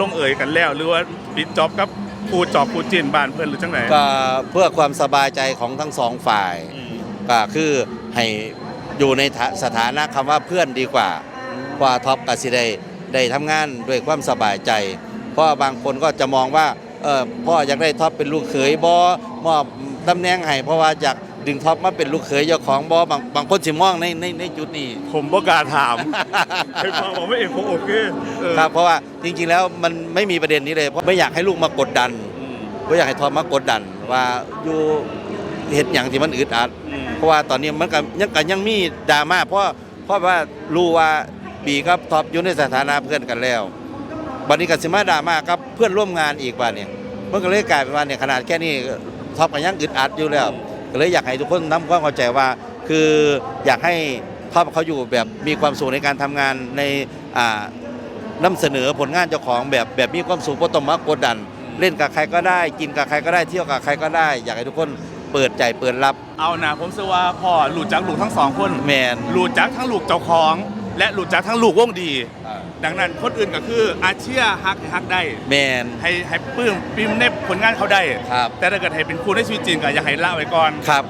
ลงเอ่ยกันแล้วหรือว่าปิดจ็อบกับครูจอบครูจีนบ้านเพื่อนหรือจังไหน ก็เพื่อความสบายใจของทั้งสองฝ่ายอืมก็คือให้อยู่ในสถานะคำว่าเพื่อนดีกว่าเพราะว่าท็อปกับสิได้ได้ทำงานด้วยความสบายใจ เพราะบางคนก็จะมองว่าเออพ่ออยากได้ท็อปเป็นลูกเขยบอมอบตำแหน่งให้เพราะว่าอยาก ดึงท็อปมาเป็นลูกเขยเจ้าของบอบางบางคนสิมองในในในจุดนี้ ผมประกล้าถามให้ฟังบอกไม่เองผมโอเคเออครับเพราะว่าจริง ๆ แล้วมันไม่มีประเด็นนี้เลย เพราะไม่อยากให้ลูกมากดดันอืม ไม่อยากให้ท็อปมากดดัน ว่าอยู่เห็ดอย่างที่มันอึดอัด อืม เพราะว่าตอนนี้มันก็ยังก็ยังมีดราม่าเพราะเพราะว่ารู้ว่าบีกับท็อปอยู่ในสถานะเพื่อนกันแล้วบัดนี้ก็สิมาดราม่ากับเพื่อนร่วมงานอีกว่าเนี่ยมันก็เลยกลายเป็นว่าเนี่ยขนาดแค่นี้ท็อปก็ยังอึดอัดอยู่แล้ว ก็เลยอยากให้ทุกคนทำความเข้าใจว่า คืออยากให้ท็อปเขาอยู่แบบมีความสุขในการทำงานในอ่านำเสนอผลงานเจ้าของแบบแบบมีความสุขบ่ต้องมากดดัน เล่นกับใครก็ได้ กินกับใครก็ได้เที่ยวกับใครก็ได้ อยากให้ทุกคนเปิดใจเปิดรับ เอานะผมเชื่อว่าพ่อหลุดจากลูกทั้งสองคนแมนหลุดจากทั้งลูกเจ้าของ และหลุดจากทั้งลูกวงดี ดังนั้นคนอื่นก็คืออาเชียฮักให้ฮักได้แมน ให้ให้ปลื้มปริ้มในผลงานเขาได้ ครับ แต่ถ้าเกิดให้เป็นครูในชีวิตจริงก็อยากให้ละไว้ก่อน ครับ